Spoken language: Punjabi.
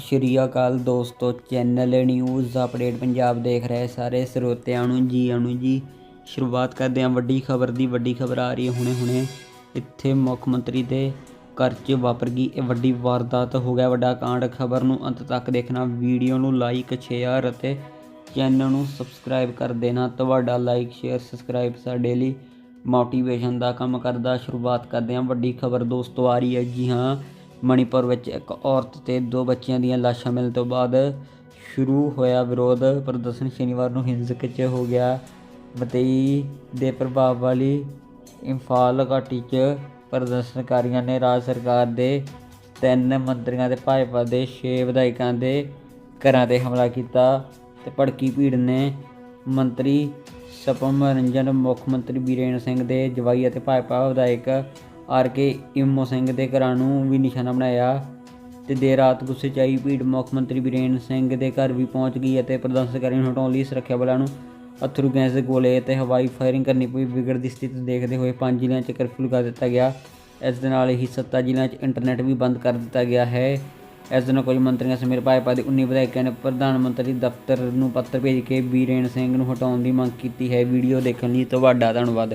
ਸਤਿ ਸ਼੍ਰੀ ਅਕਾਲ ਦੋਸਤੋ ਚੈਨਲ ਨਿਊਜ਼ ਅਪਡੇਟ ਪੰਜਾਬ ਦੇਖ ਰਹੇ ਸਾਰੇ ਸਰੋਤਿਆਂ ਨੂੰ ਜੀ ਆਇਆਂ ਜੀ। ਸ਼ੁਰੂਆਤ ਕਰਦੇ ਹਾਂ ਵੱਡੀ ਖਬਰ ਦੀ, ਵੱਡੀ ਖਬਰ ਆ ਰਹੀ ਹੈ ਹੁਣੇ ਹੁਣੇ। ਇੱਥੇ ਮੁੱਖ ਮੰਤਰੀ ਦੇ ਘਰ 'ਚ ਵਾਪਰ ਗਈ ਇਹ ਵੱਡੀ ਵਾਰਦਾਤ ਹੋ ਗਿਆ। ਵੱਡਾ ਕਾਂਡ ਖਬਰ ਨੂੰ ਅੰਤ ਤੱਕ ਦੇਖਣਾ, ਵੀਡੀਓ ਨੂੰ ਲਾਈਕ ਸ਼ੇਅਰ ਅਤੇ ਚੈਨਲ ਨੂੰ ਸਬਸਕ੍ਰਾਈਬ ਕਰ ਦੇਣਾ। ਤੁਹਾਡਾ ਲਾਈਕ ਸ਼ੇਅਰ ਸਬਸਕ੍ਰਾਈਬ ਸਾਡੇ ਲਈ ਮੋਟੀਵੇਸ਼ਨ ਦਾ ਕੰਮ ਕਰਦਾ। ਸ਼ੁਰੂਆਤ ਕਰਦੇ ਹਾਂ ਵੱਡੀ ਖਬਰ ਦੋਸਤੋ ਆ ਰਹੀ ਹੈ। ਜੀ ਹਾਂ ਮਣੀਪੁਰ ਵਿੱਚ ਇੱਕ ਔਰਤ ਤੇ ਦੋ ਬੱਚਿਆਂ ਦੀਆਂ ਲਾਸ਼ਾਂ ਮਿਲਣ ਤੋਂ ਬਾਅਦ ਸ਼ੁਰੂ ਹੋਇਆ ਵਿਰੋਧ। ਪ੍ਰਦਰਸ਼ਨ ਸ਼ਨੀਵਾਰ ਨੂੰ ਹਿੰਸਕ 'ਚ ਹੋ ਗਿਆ। ਮਤਈ ਦੇ ਪ੍ਰਭਾਵ ਵਾਲੀ ਇੰਫਾਲ ਘਾਟੀ 'ਚ ਪ੍ਰਦਰਸ਼ਨਕਾਰੀਆਂ ਨੇ ਰਾਜ ਸਰਕਾਰ ਦੇ ਤਿੰਨ ਮੰਤਰੀਆਂ ਤੇ ਭਾਜਪਾ ਦੇ 6 ਵਿਧਾਇਕਾਂ ਦੇ ਘਰਾਂ ਤੇ ਹਮਲਾ ਕੀਤਾ ਤੇ ਭੜਕੀ ਭੀੜ ਨੇ ਮੰਤਰੀ ਸਪਮ ਰੰਜਨ ਮੁੱਖ ਮੰਤਰੀ ਬੀਰੇਨ ਸਿੰਘ ਦੇ ਜਵਾਈ ਅਤੇ ਭਾਜਪਾ ਵਿਧਾਇਕ ਆਰ ਕੇ ਇਮੋ ਸਿੰਘ ਦੇ ਘਰਾਂ ਨੂੰ ਵੀ ਨਿਸ਼ਾਨਾ ਬਣਾਇਆ ਤੇ ਦੇਰ ਰਾਤ ਗੁੱਸੇ 'ਚ ਆਈ ਭੀੜ ਮੁੱਖ ਮੰਤਰੀ ਬੀਰੇਨ ਸਿੰਘ ਦੇ ਘਰ ਵੀ ਪਹੁੰਚ ਗਈ ਅਤੇ ਪ੍ਰਦਰਸ਼ਨਕਾਰੀਆਂ ਨੂੰ ਹਟਾਉਣ ਲਈ ਸੁਰੱਖਿਆ ਬਲਾਂ ਨੂੰ ਅਥਰੂ ਗੈਸ ਦੇ ਗੋਲੇ ਅਤੇ ਹਵਾਈ ਫਾਇਰਿੰਗ ਕਰਨੀ ਪਈ। ਵਿਗੜਦੀ ਸਥਿਤੀ ਦੇਖਦੇ ਹੋਏ ਪੰਜ ਜ਼ਿਲ੍ਹਿਆਂ 'ਚ ਕਰਫਿਊ ਲਗਾ ਦਿੱਤਾ ਗਿਆ। ਇਸ ਦੇ ਨਾਲ ਹੀ ਸੱਤਾ ਜ਼ਿਲ੍ਹਿਆਂ 'ਚ ਇੰਟਰਨੈਟ ਵੀ ਬੰਦ ਕਰ ਦਿੱਤਾ ਗਿਆ ਹੈ। ਇਸ ਦਿਨ ਕੁਝ ਮੰਤਰੀਆਂ ਸਮੇਤ ਭਾਜਪਾ ਦੇ 19 ਵਿਧਾਇਕਾਂ ਨੇ ਪ੍ਰਧਾਨ ਮੰਤਰੀ ਦਫ਼ਤਰ ਨੂੰ ਪੱਤਰ ਭੇਜ ਕੇ ਬੀਰੇਨ ਸਿੰਘ ਨੂੰ ਹਟਾਉਣ ਦੀ ਮੰਗ ਕੀਤੀ ਹੈ। ਵੀਡੀਓ ਦੇਖਣ ਲਈ ਤੁਹਾਡਾ ਧੰਨਵਾਦ।